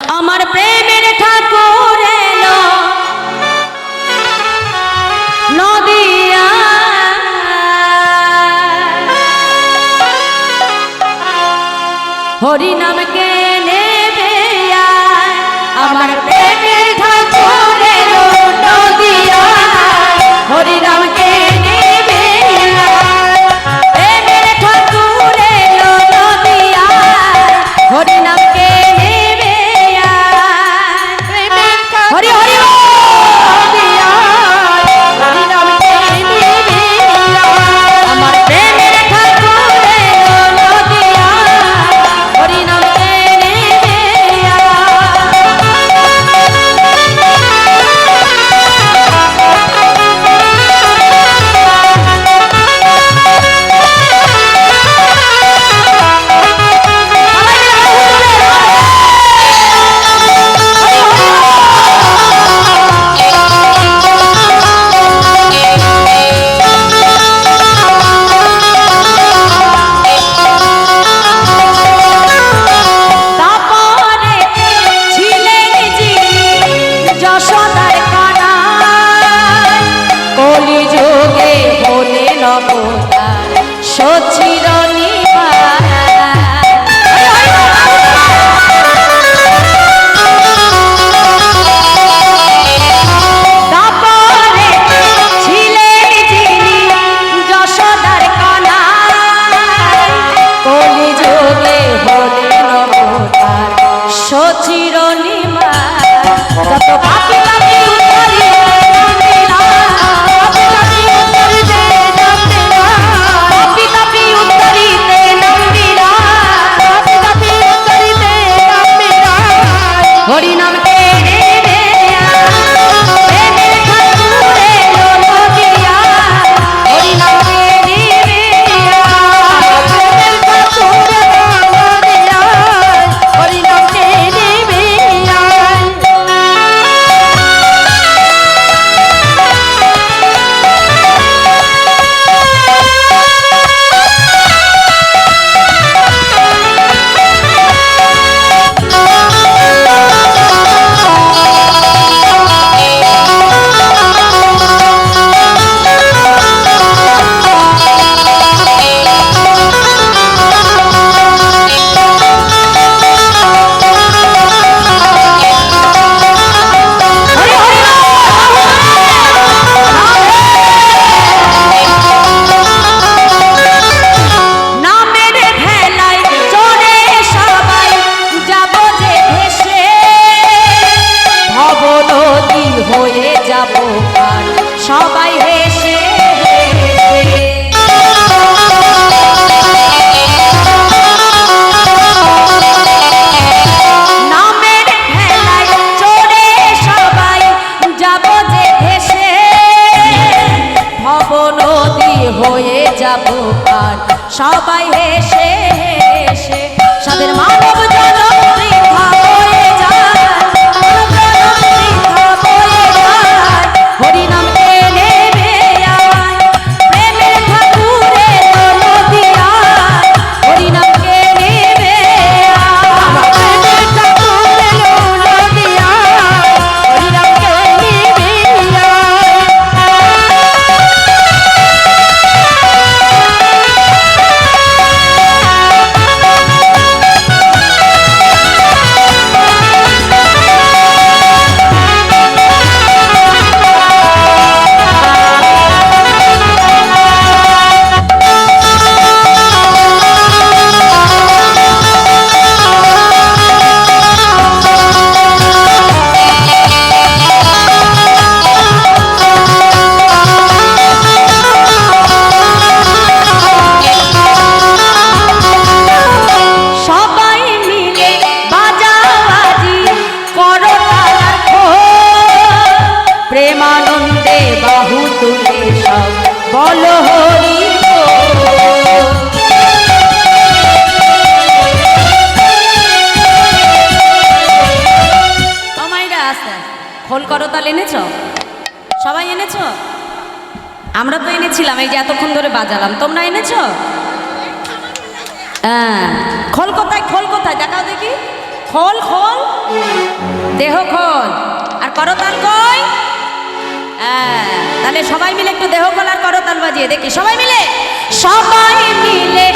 আমার প্রেমের ঠাকুর হরি নাম কে আমার প্রেমের ঠাকুর নদিয়া হরি নাম কে সবাই হেসে প্রেমানন্দে বাহু তুলে সব। বল হরি খোল করতাল এনেছ? সবাই এনেছ? আমরা তো এনেছিলাম, এই যে এতক্ষণ ধরে বাজালাম। তোমরা এনেছ? হ্যাঁ। খোল কোথায় খোল কোথায়? দেখাও দেখি। খোল খোল। দেহ খোল। আর করতাল কয় তাহলে সবাই মিলে একটু দেহ কলার করো তাল বাজিয়ে দেখি। সবাই মিলে? সবাই মিলে